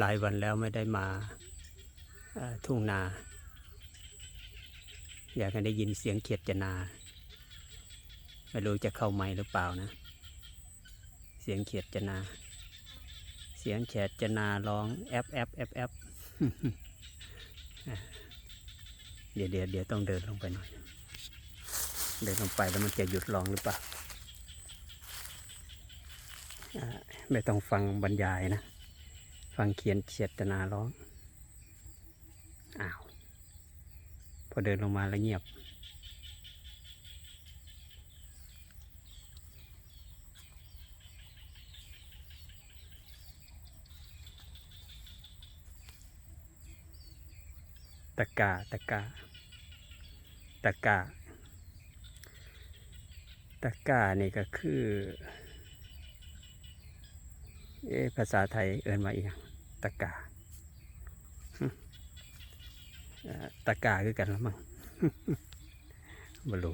หลายวันแล้วไม่ได้มาทุ่งนา อยากให้ได้ยินเสียงเขียดจนา ไม่รู้จะเข้าไม่หรือเปล่านะ เสียงเขียดจนา เสียงเขียดจนาร้องแอปแอปแอปแอปเดี๋ยวเดี๋ยวเดี๋ยวต้องเดินลงไปหน่อย เดินลงไปแล้วมันจะหยุดร้องหรือเปล่า ไม่ต้องฟังบรรยายนะ ฟังเขียนเจตนาร้อง อ้าว พอเดินลงมาแล้วเงียบ ตะกาตะกาตะกาตะกานี่ก็คือ เอภาษาไทยเอินมาอีกอย่าง ตะกาตะกาคือกันละมั้งบรู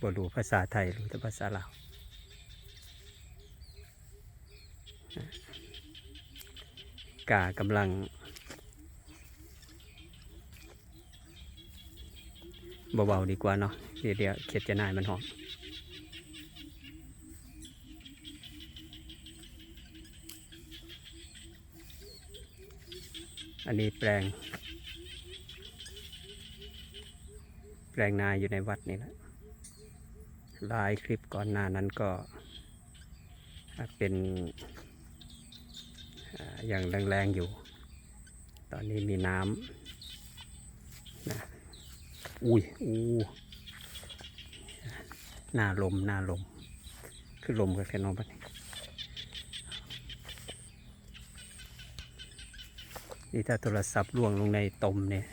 บรูภาษาไทยรู้แต่ภาษาลาวกากำลังเบาๆดีกว่าเนาะเดี๋ยวเดี๋ยวเขียดจะนายมันหอม อันนี้แปลง แปลงนาอยู่ในวัดนี่แหละหลายคลิปก่อนหน้านั้นก็เป็นอย่างแรงๆอยู่ ตอนนี้มีน้ำนะอุ้ยอู้หน้าลมหน้าลม คือลมกับแค่นอนบัด นี่ถ้าโทรศัพท์ล่วงลงในตมเนี่ย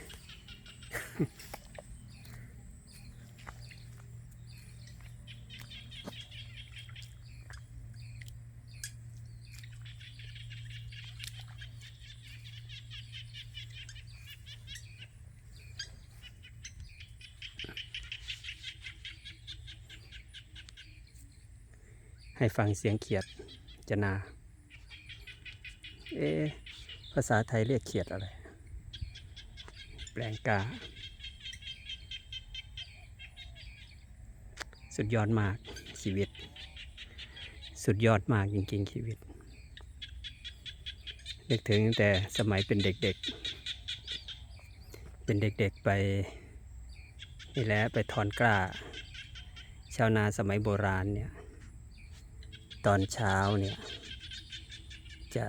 ให้ฟังเสียงเขียดจะนา เอ๊ ภาษาไทยเรียกเขียดอะไร แปลงกา สุดยอดมากชีวิต สุดยอดมากจริง ๆ ชีวิตนึกถึงตั้งแต่สมัยเป็นเด็กๆ เป็นเด็กๆไปนี่แหละไปถอนกล้า ชาวนาสมัยโบราณเนี่ย ตอนเช้าเนี่ย จะ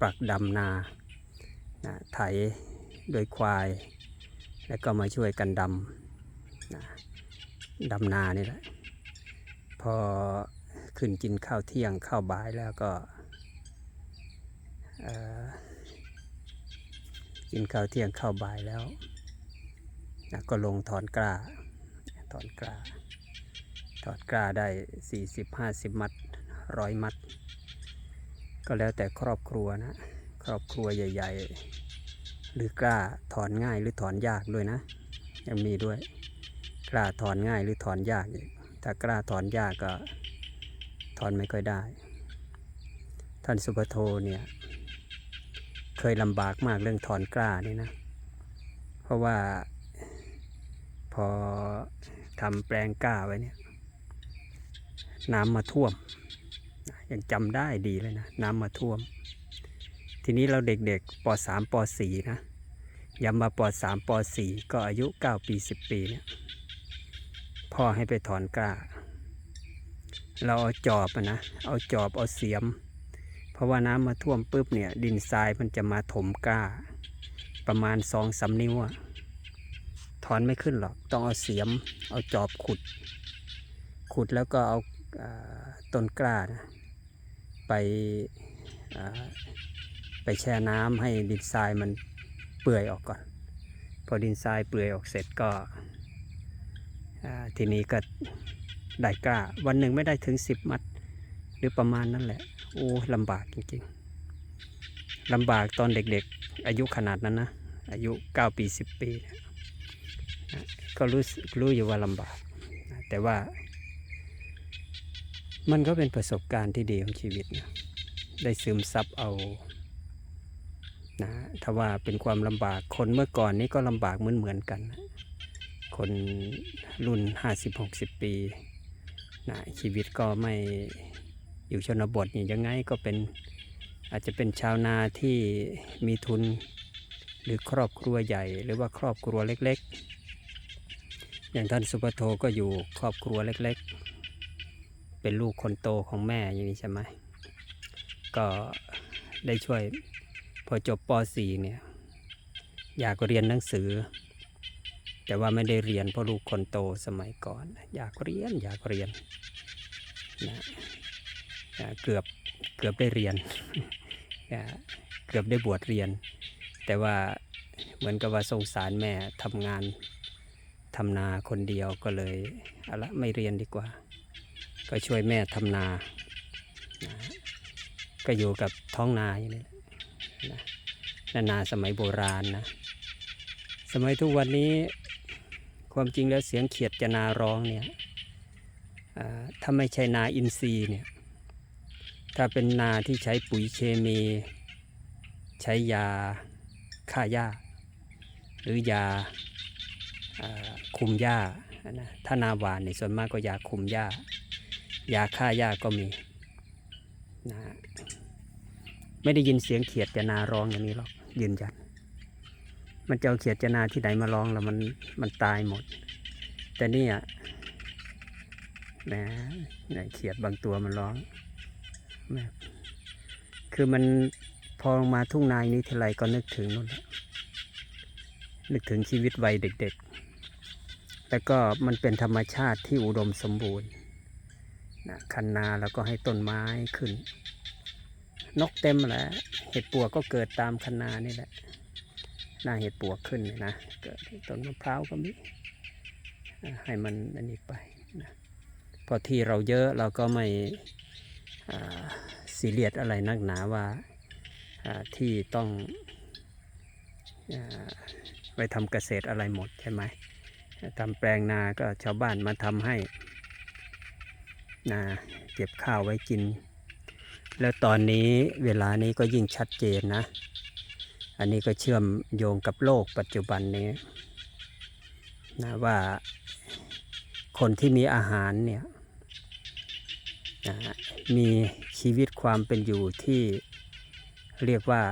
ปักดำนานะไถโดยควาย แล้วก็มาช่วยกันดำนะดำนานี่แหละพอขึ้นกินข้าวเที่ยงข้าวบ่ายแล้วก็กินข้าวเที่ยงข้าวบ่ายแล้วนะก็ลงถอนกล้าถอนกล้าถอนกล้าได้ 40-50 มัดร้อยมัด ก็แล้วแต่ครอบครัวนะ ครอบครัวใหญ่ ๆ หรือกล้าถอนง่ายหรือถอนยากด้วยนะ ยังมีด้วย กล้าถอนง่ายหรือถอนยากอีกถ้ากล้าถอนยากก็ถอนไม่ค่อยได้ ท่านสุภโทเนี่ย เคยลำบากมากเรื่องถอนกล้านี่นะ เพราะว่าพอทำแปลงกล้าไว้เนี่ย น้ำมาท่วม ยังจำได้ดีเลยนะน้ำมาท่วม ทีนี้เราเด็กๆป .3 ป .4 นะย้ำมาป .3 ป .4 ก็อายุ 9 ปี 10 ปีเนี่ยพ่อให้ไปถอนกล้า เราเอาจอบนะ เอาจอบเอาเสียม เพราะว่าน้ำมาท่วมปุ๊บเนี่ย ดินทรายมันจะมาถมกล้า ประมาณสองสามนิ้วอะถอนไม่ขึ้นหรอก ต้องเอาเสียม เอาจอบขุด ขุดแล้วก็เอาอ่าต้นกล้านะ ไปไปแช่น้ำให้ดินทรายมันเปื่อยออกก่อน พอดินทรายเปื่อยออกเสร็จก็ทีนี้ก็ได้กล้า วันหนึ่งไม่ได้ถึงสิบมัด หรือประมาณนั้นแหละ โอ้ลำบากจริงๆลำบากตอนเด็กๆ อายุขนาดนั้นนะ อายุ 9 ปี 10 ปีนะก็รู้รู้อยู่ว่าลำบาก แต่ว่า มันก็เป็นประสบการณ์ที่ดีของชีวิตนะได้ซึมซับเอานะถ้าว่าเป็นความลำบากคนเมื่อก่อนนี้ก็ลำบากเหมือนเหมือนๆกัน คนรุ่น 50-60 ปีนะชีวิตก็ไม่อยู่ชนบทนี่ยังไงก็เป็นอาจจะเป็นชาวนาที่มีทุนหรือครอบครัวใหญ่ หรือว่าครอบครัวเล็ก ๆ อย่างท่านสุปโทก็อยู่ครอบครัวเล็กๆ เป็นลูกคนโตของแม่อย่างนี้ใช่ไหมก็ได้ช่วยพอจบป .4 เนี่ยอยากเรียนหนังสือ แต่ว่าไม่ได้เรียนเพราะลูกคนโตสมัยก่อน อยากเรียนอยากเรียนนะนะเกือบเกือบได้เรียนนะเกือบได้บวชเรียน แต่ว่าเหมือนกับว่าสงสารแม่ทำงานทำนาคนเดียวก็เลยเอาละไม่เรียนดีกว่า ก็ช่วยแม่ทำนานะก็อยู่กับท้องนาอย่างนี้แหละนะนานาสมัยโบราณนะ สมัยทุกวันนี้ความจริงแล้วเสียงเขียดจะนาร้องเนี่ยถ้าไม่ใช่นาอินทรีย์เนี่ย ถ้าเป็นนาที่ใช้ปุ๋ยเคมี ใช้ยาฆ่าหญ้า หรือยาอ่าคุมหญ้านะถ้านาหวานเนี่ยส่วนมากก็ยาคุมหญ้า ยาฆ่าหญ้าก็มีนะไม่ได้ยินเสียงเขียดจะนาร้องอย่างนี้หรอกยืนยัน มันจะเอาเขียดจะนาที่ไหนมาร้องแล้วมันมันตายหมด แต่นี่ยนะเนี่ยเขียดบางตัวมันร้องแคือมันพอมาทุ่งนายนี้ทีไรก็นึกถึงนู่นแหละนึกถึงชีวิตวัยเด็ก ๆ แล้วก็มันเป็นธรรมชาติที่อุดมสมบูรณ์ นะคันนาแล้วก็ให้ต้นไม้ขึ้น นกเต็มแหละเห็ดปัวกก็เกิดตามคันนานี่แหละหน้าเห็ดปวกขึ้นนะเกิดต้นมะพร้าวก็มีให้มันอันนี้ไปนะพอที่เราเยอะเราก็ไม่อ่าซีเรียสอะไรนักหนาว่าที่ต้องอไปทำเกษตรอะไรหมดใช่ไหมทำแปลงนาก็ชาวบ้านมาทำให้ นาเก็บข้าวไว้กิน แล้วตอนนี้เวลานี้ก็ยิ่งชัดเจนนะ อันนี้ก็เชื่อมโยงกับโลกปัจจุบันนี้นะว่าคนที่มีอาหารเนี่ยนะมีชีวิตความเป็นอยู่ที่เรียกว่า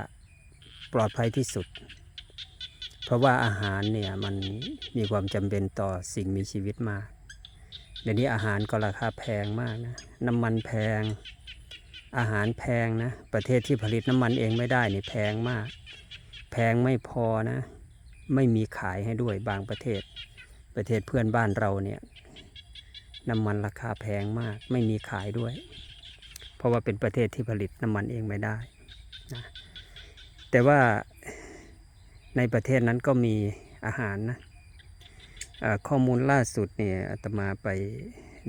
ปลอดภัยที่สุด เพราะว่าอาหารเนี่ยมันมีความจำเป็นต่อสิ่งมีชีวิตมาก เดี๋ยวนี้อาหารก็ราคาแพงมากนะน้ำมันแพง อาหารแพงนะ ประเทศที่ผลิตน้ำมันเองไม่ได้นี่แพงมาก แพงไม่พอนะ ไม่มีขายให้ด้วยบางประเทศ ประเทศเพื่อนบ้านเราเนี่ยน้ำมันราคาแพงมาก ไม่มีขายด้วย เพราะว่าเป็นประเทศที่ผลิตน้ำมันเองไม่ได้นะแต่ว่าในประเทศนั้นก็มีอาหารนะ ข้อมูลล่าสุดเนี่ยอาตมาไป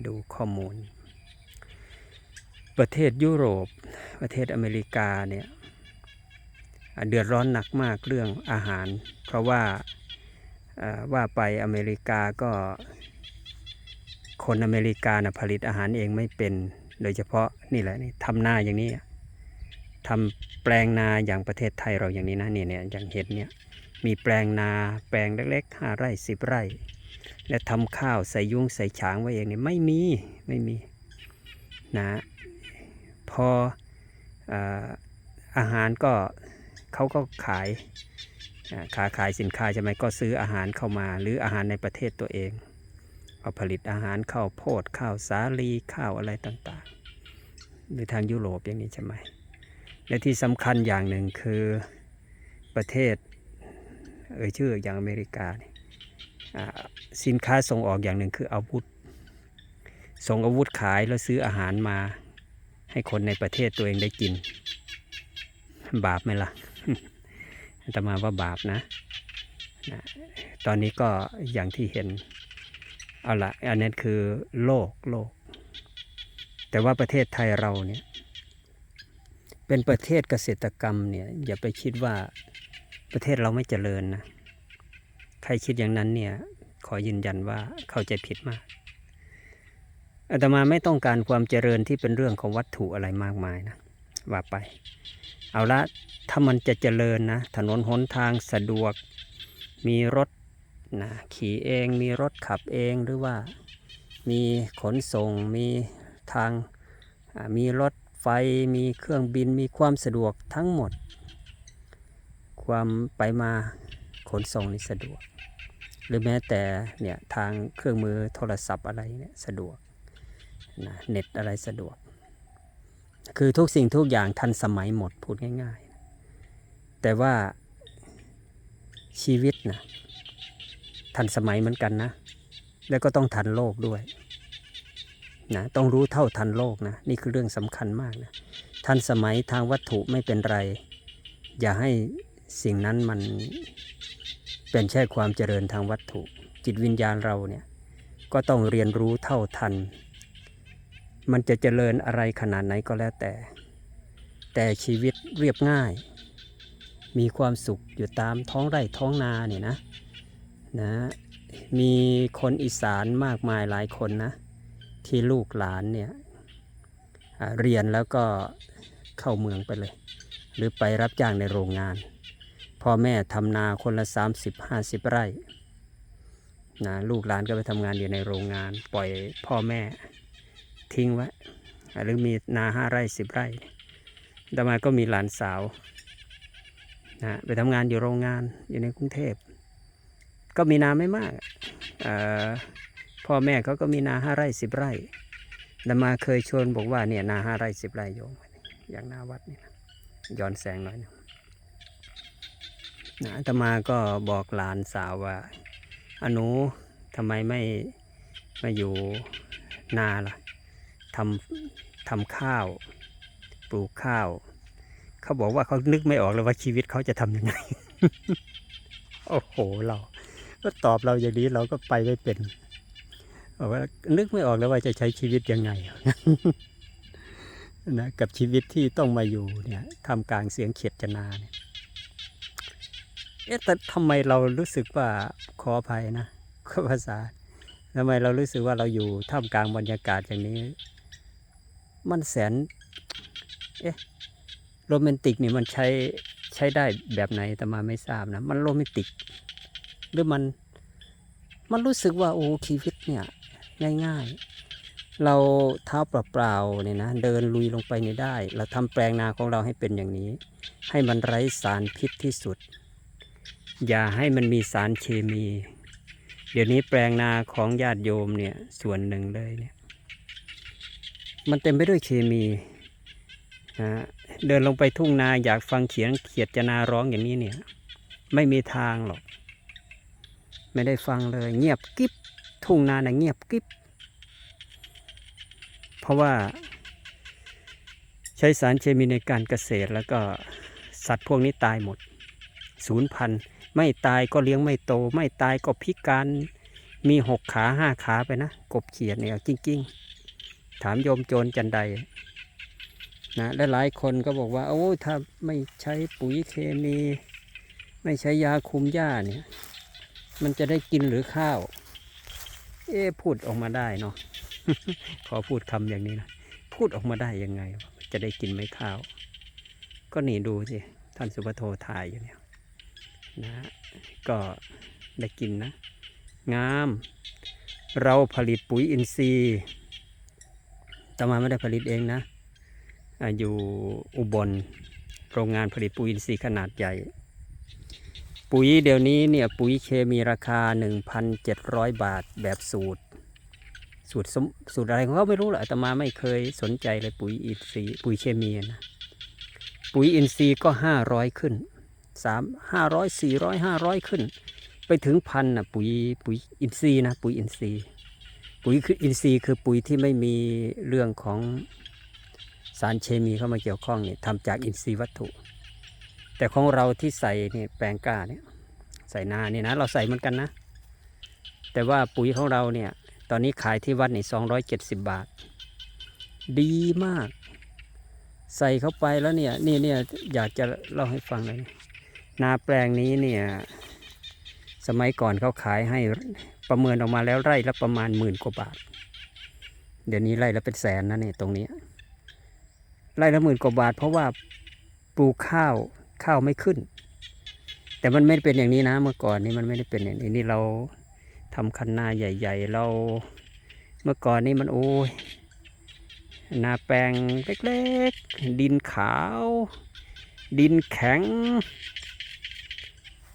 ดูข้อมูล ประเทศยุโรป ประเทศอเมริกาเนี่ยเดือดร้อนหนักมากเรื่องอาหาร เพราะว่าว่าไปอเมริกาก็คนอเมริกานะผลิตอาหารเองไม่เป็น โดยเฉพาะนี่แหละนี่ทำนาอย่างนี้ทำแปลงนาอย่างประเทศไทยเราอย่างนี้นะเนี่ยเนี่ยอย่างเห็นเนี่ยมีแปลงนาแปลงเล็กๆห้าไร่สิบไร่ และทำข้าวใส่ยุ้งใส่ฉางไว้เองเนี่ยไม่มีไม่มีนะพออาอาหารก็เขาก็ขายอ่าขาขายสินค้าใช่ไหมก็ซื้ออาหารเข้ามา หรืออาหารในประเทศตัวเองก็ผลิตอาหารข้าวโพดข้าวสาลีข้าวอะไรต่างๆ หรือทางยุโรปอย่างนี้ใช่ไหมและที่สำคัญอย่างหนึ่งคือประเทศเอ่ยชื่ออย่างอเมริกาเนี่ย สินค้าส่งออกอย่างหนึ่งคืออาวุธ ส่งอาวุธขายแล้วซื้ออาหารมา ให้คนในประเทศตัวเองได้กิน บาปไหมล่ะอาตมาว่าบาปนะนะตอนนี้ก็อย่างที่เห็น เอาละอันนั้นคือโลกโลก แต่ว่าประเทศไทยเราเนี่ย เป็นประเทศเกษตรกรรมเนี่ย อย่าไปคิดว่าประเทศเราไม่เจริญนะ ใครคิดอย่างนั้นเนี่ยขอยืนยันว่าเข้าใจผิดมากอาตมาไม่ต้องการความเจริญที่เป็นเรื่องของวัตถุอะไรมากมายนะว่าไป เอาละถ้ามันจะเจริญนะ ถนนหนทางสะดวก มีรถนะขี่เองมีรถขับเองหรือว่ามีขนส่งมีทางมีรถไฟมีเครื่องบินมีความสะดวกทั้งหมด ความไปมา ขนส่งนี่สะดวก หรือแม้แต่เนี่ยทางเครื่องมือโทรศัพท์อะไรเนี่ยสะดวกนะเน็ตอะไรสะดวก คือทุกสิ่งทุกอย่างทันสมัยหมดพูดง่ายๆ แต่ว่าชีวิตนะทันสมัยเหมือนกันนะ แล้วก็ต้องทันโลกด้วยนะต้องรู้เท่าทันโลกนะนี่คือเรื่องสำคัญมากนะทันสมัยทางวัตถุไม่เป็นไร อย่าให้สิ่งนั้นมัน เป็นแค่ความเจริญทางวัตถุ จิตวิญญาณเราเนี่ยก็ต้องเรียนรู้เท่าทัน มันจะเจริญอะไรขนาดไหนก็แล้วแต่ แต่ชีวิตเรียบง่าย มีความสุขอยู่ตามท้องไร่ท้องนาเนี่ยนะนะมีคนอีสานมากมายหลายคนนะ ที่ลูกหลานเนี่ยเรียนแล้วก็เข้าเมืองไปเลย หรือไปรับจ้างในโรงงาน พ่อแม่ทำนาคนละ 30-50 ไร่นะลูกหลานก็ไปทำงานอยู่ในโรงงาน ปล่อยพ่อแม่ทิ้งไว้หรือมีนาห้าไร่สิบไร่ต่อมาก็มีหลานสาวนะไปทำงานอยู่โรงงานอยู่ในกรุงเทพ ก็มีนาไม่มากพ่อแม่เขาก็มีนาห้าไร่สิบไร่แต่มาเคยชวนบอกว่าเนี่ยนาห้าไร่สิบไร่โยมอย่างนาวัดนี่นะย้อนแสงหน่อยนะ นะอาตมาก็บอกหลานสาวว่าอนุทำไมไม่มาอยู่นาล่ะทำทำข้าว ปลูกข้าว เขาบอกว่าเขานึกไม่ออกเลยว่าชีวิตเขาจะทำยังไง โอ้โหเรา ก็ตอบเราอย่างนี้เราก็ไปไม่เป็นบอกว่านึกไม่ออกเลยว่าจะใช้ชีวิตยังไงนะกับชีวิตที่ต้องมาอยู่เนี่ยทำกลางเสียงเขียดจนาเนี่ย เอ๊ะแต่ทำไมเรารู้สึกว่าขออภัยนะก็ภาษาทำไมเรารู้สึกว่าเราอยู่ท่ามกลางบรรยากาศอย่างนี้ มันแสน เอ๊ะโรแมนติกนี่มันใช้ใช้ได้แบบไหนแต่มาไม่ทราบนะ มันโรแมนติก หรือมัน มันรู้สึกว่าโอ้ชีวิตเนี่ยง่ายๆ เราเท้าเปล่าๆเนี่ยนะเดินลุยลงไปนี่ได้ เราทำแปลงนาของเราให้เป็นอย่างนี้ ให้มันไร้สารพิษที่สุด อย่าให้มันมีสารเคมี เดี๋ยวนี้แปลงนาของญาติโยมเนี่ยส่วนหนึ่งเลยเนี่ย มันเต็มไปด้วยเคมีนะเดินลงไปทุ่งนาอยากฟังเขียนเขียดจะนาร้องอย่างนี้เนี่ย ไม่มีทางหรอก ไม่ได้ฟังเลย เงียบกิ๊บทุ่งนาน่ะเงียบกิ๊บเพราะว่า ใช้สารเคมีในการเกษตรแล้วก็สัตว์พวกนี้ตายหมดศูนย์พันธุ์ ไม่ตายก็เลี้ยงไม่โต ไม่ตายก็พิการมีหกขาห้าขาไปนะ กบเขียดเนี่ยจริง ๆ ถามโยมโจรจันใดนะและหลายคนก็บอกว่า โอ้ถ้าไม่ใช้ปุ๋ยเคมี ไม่ใช้ยาคุมหญ้าเนี่ย มันจะได้กินหรือข้าว เอ๊พูดออกมาได้เนาะขอพูดคำอย่างนี้นะ พูดออกมาได้ยังไง จะได้กินไหมข้าว ก็นี่ดูสิ ท่านสุภโทถ่ายอยู่เนี่ย นะก็ได้กินนะ งาม เราผลิตปุ๋ยอินทรีย์แต่มาไม่ได้ผลิตเองนะอยู่อุบลโรงงานผลิตปุ๋ยอินทรีย์ขนาดใหญ่ ปุ๋ยเดี๋ยวนี้เนี่ยปุ๋ยเคมีราคา 1,700 บาทแบบสูตร สูตรส,สูตรอะไรของเขาไม่รู้หละอาตมาไม่เคยสนใจเลยปุ๋ยอินทรีย์ปุ๋ยเคมีนะปุ๋ยอินทรีย์ก็ 500 ขึ้น สามห้าร้อยสี่ร้อยห้าร้อยขึ้น ไปถึงพันนะปุ๋ยปุ๋ยอินทรีย์นะปุ๋ยอินทรีย์ ปุ๋ยคืออินทรีย์คือปุ๋ยที่ไม่มีเรื่องของสารเคมีเข้ามาเกี่ยวข้องเนี่ยทำจากอินทรีย์วัตถุ แต่ของเราที่ใส่เนี่ยแปลงกล้าเนี่ยใส่นาเนี่ยนะเราใส่เหมือนกันนะ แต่ว่าปุ๋ยของเราเนี่ยตอนนี้ขายที่วัดนี่สองร้อยเจ็ดสิบบาท ดีมาก ใส่เข้าไปแล้วเนี่ยนี่เนี่ยอยากจะเล่าให้ฟังเลยนะ นาแปลงนี้เนี่ย สมัยก่อนเขาขายให้ประเมินออกมาแล้วไร่ละประมาณหมื่นกว่าบาท เดี๋ยวนี้ไร่ละเป็นแสนนะเนี่ยตรงนี้ ไร่ละหมื่นกว่าบาท เพราะว่าปลูกข้าวข้าวไม่ขึ้น แต่มันไม่เป็นอย่างนี้นะเมื่อก่อนนี้มันไม่ได้เป็นอย่างนี้นี่เราทำคันนาใหญ่ ๆ เราเมื่อก่อนนี้มันโอ้ยนาแปลงเล็กๆ ดินขาว ดินแข็ง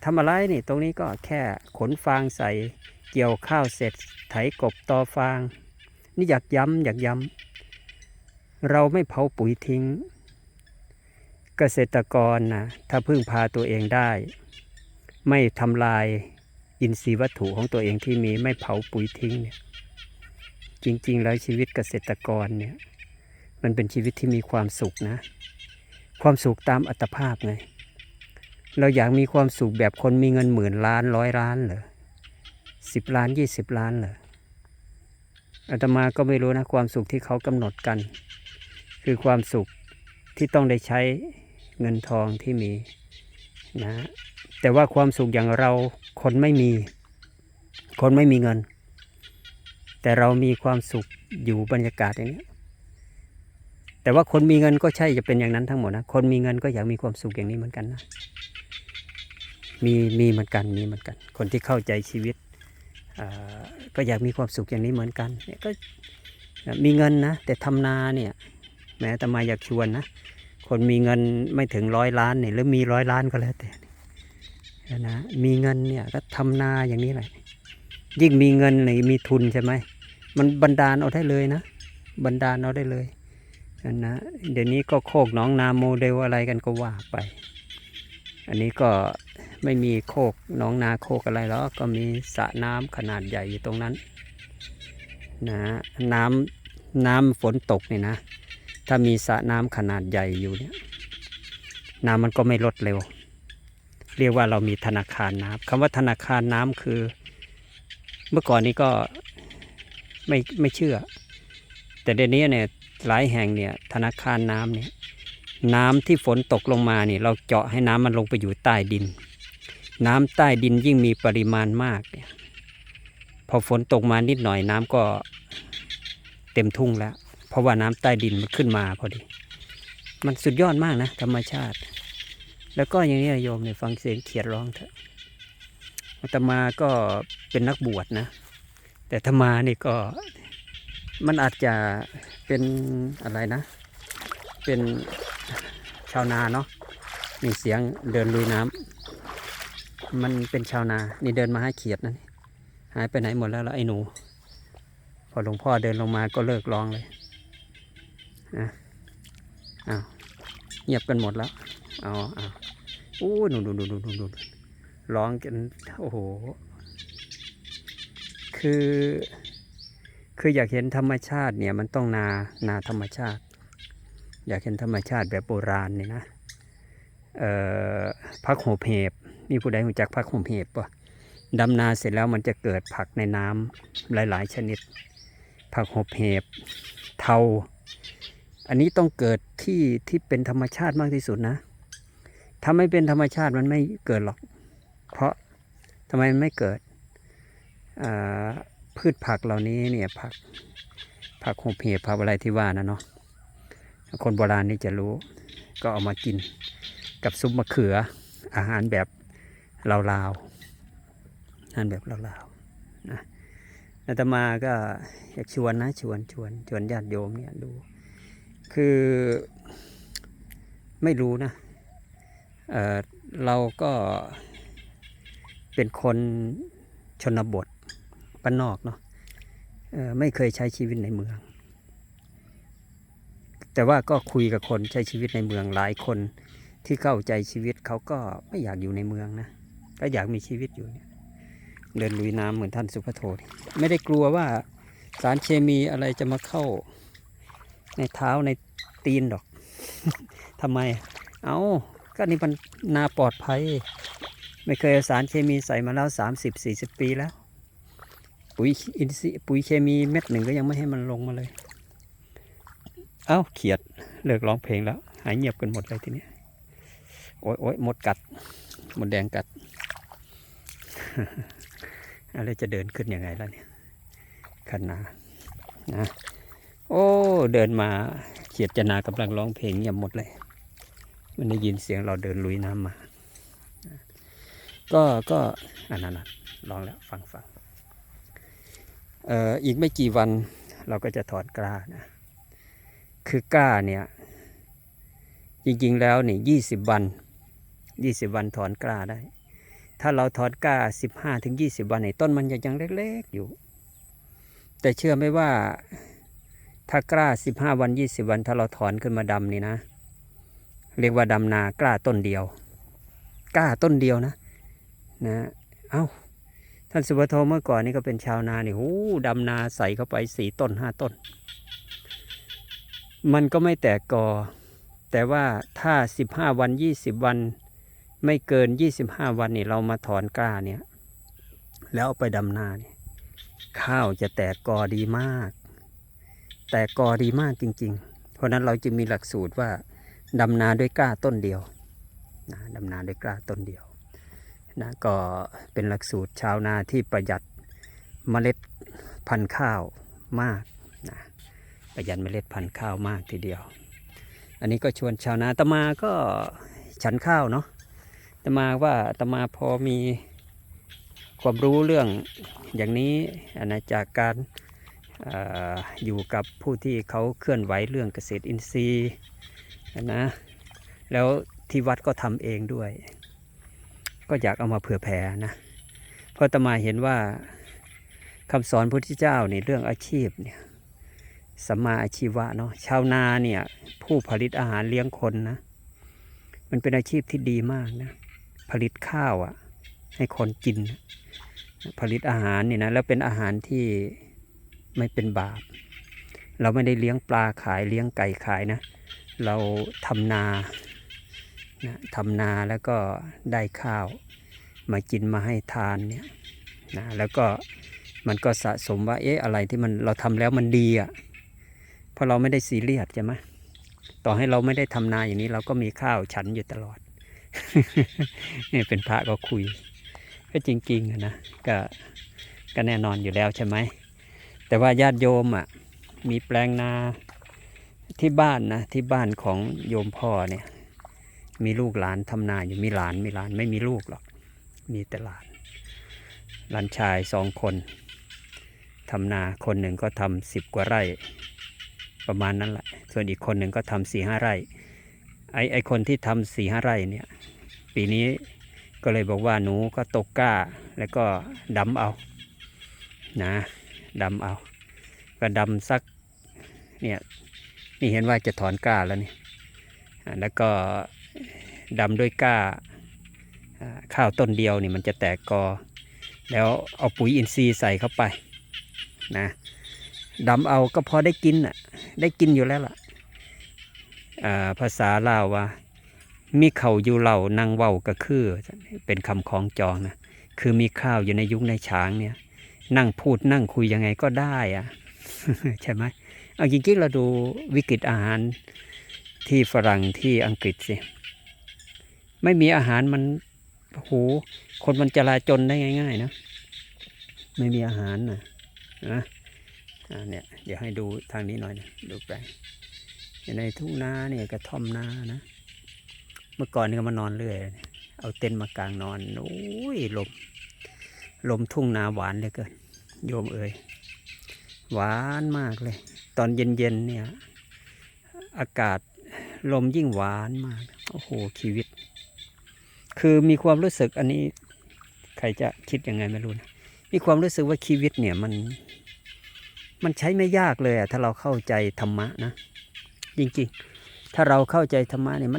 ทำอะไรนี่ตรงนี้ก็แค่ขนฟางใส่เกี่ยวข้าวเสร็จไถกบตอฟาง นี่อยากย้ำอยากย้ำเราไม่เผาปุ๋ยทิ้ง เกษตรกรนะถ้าพึ่งพาตัวเองได้ ไม่ทำลายอินทรีย์วัตถุของตัวเองที่มีไม่เผาปุ๋ยทิ้งเนี่ยจริง ๆ แล้วชีวิตเกษตรกรเนี่ยมันเป็นชีวิตที่มีความสุขนะ ความสุขตามอัตภาพไง เราอยากมีความสุขแบบคนมีเงินหมื่นล้านร้อยล้านเหรอสิบล้านยี่สิบล้านเหรออาตมาก็ไม่รู้นะความสุขที่เขากำหนดกัน คือความสุขที่ต้องได้ใช้เงินทองที่มีนะแต่ว่าความสุขอย่างเราคนไม่มี คนไม่มีเงิน แต่เรามีความสุขอยู่บรรยากาศอย่างนี้แต่ว่าคนมีเงินก็ใช่จะเป็นอย่างนั้นทั้งหมดนะคนมีเงินก็อยากมีความสุขอย่างนี้เหมือนกันนะ มีมีเหมือนกันมีเหมือนกัน คนที่เข้าใจชีวิตก็อยากมีความสุขอย่างนี้เหมือนกันเนี่ยก็มีเงินนะแต่ทำนาเนี่ยแม้แต่มาอยากชวนนะคนมีเงินไม่ถึงร้อยล้านเนี่ยหรือมีร้อยล้านก็แล้วแต่นะมีเงินเนี่ยก็ทำนาอย่างนี้แหละยิ่งมีเงินเลยมีทุนใช่ไหมมันบันดาลเอาได้เลยนะ บันดาลเอาได้เลยนะเดี๋ยวนี้ก็โคกหนองนาโมเดลอะไรกันก็ว่าไป อันนี้ก็ ไม่มีโคกหนองนาโคกอะไรแล้วก็มีสระน้ำขนาดใหญ่อยู่ตรงนั้นนะน้ำน้ำฝนตกเนี่ยนะ ถ้ามีสระน้ำขนาดใหญ่อยู่เนี่ยน้ำมันก็ไม่ลดเร็ว เรียกว่าเรามีธนาคารน้ำคำว่าธนาคารน้ำคือ เมื่อก่อนนี้ก็ไม่ไม่เชื่อ แต่เดี๋ยวนี้เนี่ยหลายแห่งเนี่ยธนาคารน้ำเนี่ยน้ำที่ฝนตกลงมาเนี่ยเราเจาะให้น้ำมันลงไปอยู่ใต้ดิน น้ำใต้ดินยิ่งมีปริมาณมากเนี่ยพอฝนตกมานิดหน่อยน้ำก็เต็มทุ่งแล้ว เพราะว่าน้ำใต้ดินมันขึ้นมาพอดี มันสุดยอดมากนะ ธรรมชาติ แล้วก็อย่างนี้โยมเนี่ยฟังเสียงเขียดร้องเถอะอาตมาก็เป็นนักบวชนะ แต่ธรรมานี่ก็มันอาจจะเป็นอะไรนะ เป็นชาวนาเนาะมีเสียงเดินลุยน้ำ มันเป็นชาวนา นี่เดินมาให้เขียดนะนี่หายไปไหนหมดแล้วล่ะไอ้หนู พอหลวงพ่อเดินลงมาก็เลิกร้องเลยนะอ้าวเงียบกันหมดแล้วเอาเอาอู้หนูดูดูดูดูดูร้องกันโอ้โห คือ คืออยากเห็นธรรมชาติเนี่ยมันต้องนานาธรรมชาติ อยากเห็นธรรมชาติแบบโบราณนี่นะเอ่อพักโหเห็บ มีผู้ใดรู้จักพักโหบเห็บปะดำนาเสร็จแล้วมันจะเกิดผักในน้ำหลาย ๆ ชนิด ผักโหบเห็บเทา อันนี้ต้องเกิดที่ที่เป็นธรรมชาติมากที่สุดนะ ถ้าไม่เป็นธรรมชาติมันไม่เกิดหรอก เพราะทำไมมันไม่เกิดอ่าพืชผักเหล่านี้เนี่ยผักผักโหบเห็บผักอะไรที่ว่านะเนาะคนโบราณนี่จะรู้ก็เอามากินกับซุปมะเขืออาหารแบบ ลาวๆอาหารแบบลาวๆนะอาตมาก็อยากชวนนะชวนชวนชวนญาติโยมเนี่ยดู คือไม่รู้นะเออเราก็เป็นคนชนบทบ้านนอกเนาะไม่เคยใช้ชีวิตในเมือง แต่ว่าก็คุยกับคนใช้ชีวิตในเมืองหลายคนที่เข้าใจชีวิตเขาก็ไม่อยากอยู่ในเมืองนะ ก็อยากมีชีวิตอยู่เนี่ยเดินลุยน้ำเหมือนท่านสุภโทไม่ได้กลัวว่าสารเคมีอะไรจะมาเข้า ในเท้าในตีนดอกทำไม เอาก็นี่มันนาปลอดภัย ไม่เคยสารเคมีใส่มาแล้วสามสิบสี่สิบปีแล้ว ปุ๋ยอินทรีย์ปุ๋ยเคมีเม็ดหนึ่งก็ยังไม่ให้มันลงมาเลย เอ้าเขียดเลิกร้องเพลงแล้ว หายเงียบกันหมดเลยทีนี้โอ้ยโอ้ยหมดกัดหมดแดงกัด อะไรจะเดินขึ้นยังไงล่ะเนี่ยขันนานะโอ้ เดินมาเขียดจนากำลังร้องเพลงเงียบหมดเลย มันได้ยินเสียงเราเดินลุยน้ำมา ก็ก็อันนั้นนลองแล้วฟังฟังเอ่ออีกไม่กี่วันเราก็จะถอดกล้านะคือกล้าเนี่ยจริงๆแล้วนี่ยี่สิบวันยี่สิบวันถอนกล้าได้ ถ้าเราถอนกล้าสิบห้าถึงยี่สิบวันในต้นมันยังเล็กๆอยู่ แต่เชื่อไหมว่าถ้ากล้าสิบห้าวันยี่สิบวัน ถ้าเราถอนขึ้นมาดำนี่นะ เรียกว่าดำนากล้าต้นเดียว กล้าต้นเดียวนะ นะเอา้าท่านสุภโทเมื่อก่อนนี่ก็เป็นชาวนานี่หูดำนาใส่เข้าไปสี่ต้นห้าต้น มันก็ไม่แตกกอ แต่ว่าถ้าสิบห้าวันยี่สิบวัน ไม่เกินยี่สิบห้าวันนี่เรามาถอนกล้าเนี่ย แล้วเอาไปดำนาเนี่ยข้าวจะแตกกอดีมาก แตกกอดีมากจริง ๆ เพราะฉะนั้นเราจะมีหลักสูตรว่าดำนาด้วยกล้าต้นเดียวนะดำนาด้วยกล้าต้นเดียวนะก็เป็นหลักสูตรชาวนาที่ประหยัดเมล็ดพันธุ์ข้าวมากนะประหยัดเมล็ดพันธุ์ข้าวมากทีเดียว อันนี้ก็ชวนชาวนาตมาก็ฉันข้าวเนาะ ตมาว่าตมาพอมีความรู้เรื่องอย่างนี้อันนะจากการอออยู่กับผู้ที่เขาเคลื่อนไหวเรื่องเกษตรอินทรีย์นะแล้วที่วัดก็ทำเองด้วย ก็อยากเอามาเผื่อแผ่นะเพราะตมาเห็นว่าคำสอนพระพุทธเจ้าในเรื่องอาชีพเนี่ยสัมมาอาชีวะเนาะชาวนาเนี่ยผู้ผลิตอาหารเลี้ยงคนนะมันเป็นอาชีพที่ดีมากนะ ผลิตข้าวอะ่ะ ให้คนกิน ผลิตอาหารเนี่ยนะแล้วเป็นอาหารที่ไม่เป็นบาป เราไม่ได้เลี้ยงปลาขายเลี้ยงไก่ขายนะ เราทำนานะทำนาแล้วก็ได้ข้าว มากินมาให้ทานเนี่ยนะแล้วก็มันก็สะสมว่าเอ๊ะอะไรที่มันเราทำแล้วมันดีอะ่ะเพราะเราไม่ได้ซีเรียสใช่ไหมต่อให้เราไม่ได้ทำนาอย่างนี้เราก็มีข้าวฉันอยู่ตลอด นี่เป็นพระก็คุย ก็จริงๆนะก็ก็แน่นอนอยู่แล้วใช่ไหม แต่ว่าญาติโยมอะมีแปลงนาที่บ้านนะที่บ้านของโยมพ่อเนี่ย มีลูกหลานทำนาอยู่มีหลานมีหลานไม่มีลูกหรอก มีแต่หลาน หลานชายสองคนทำนาคนหนึ่งก็ทำสิบกว่าไร่ ประมาณนั้นแหละ ส่วนอีกคนหนึ่งก็ทำสี่ห้าไร่ ไอไอคนที่ทำสี่ห้าไร่เนี่ย ปีนี้ก็เลยบอกว่าหนูก็ตกกล้า แล้วก็ดำเอานะดำเอา ก็ดำสักเนี่ยนี่เห็นว่าจะถอนกล้าแล้วนี่แล้วก็ดำด้วยกล้าข้าวต้นเดียวนี่มันจะแตกกอ แล้วเอาปุ๋ยอินทรีย์ใส่เข้าไปนะดำเอาก็พอได้กินอะได้กินอยู่แล้วล่ะ ภาษาลาวว่า มีเข่าวอยู่เหล่านางเว้าก็คือ เป็นคำคล้องจองนะคือมีข้าวอยู่ในยุคในช้างเนี่ย นั่งพูดนั่งคุยยังไงก็ได้อะใช่ไหมเอาจริงๆเราดูวิกฤตอาหารที่ฝรั่งที่อังกฤษสิไม่มีอาหารมันโอ้โหคนมันจะลาจนได้ง่าย ๆ นะ ไม่มีอาหารนะนะอ่าเนี่ยเดี๋ยวให้ดูทางนี้หน่อยนะดูไป ในทุ่งนาเนี่ยกระท่อมนานะ เมื่อก่อนนี่ก็มานอนเรื่อย เอาเต็นท์มากางนอน โอ้ยลม ลมทุ่งนาหวานเหลยเกิน โยมเอ่ยหวานมากเลย ตอนเย็นๆเนี่ย อากาศลมยิ่งหวานมาก โอ้โห ชีวิต คือมีความรู้สึกอันนี้ ใครจะคิดยังไงไม่รู้นะ มีความรู้สึกว่าชีวิตเนี่ยมัน มันใช้ไม่ยากเลยอะถ้าเราเข้าใจธรรมะนะ จริง ๆ ถ้าเราเข้าใจธรรมะเนี่ยมัน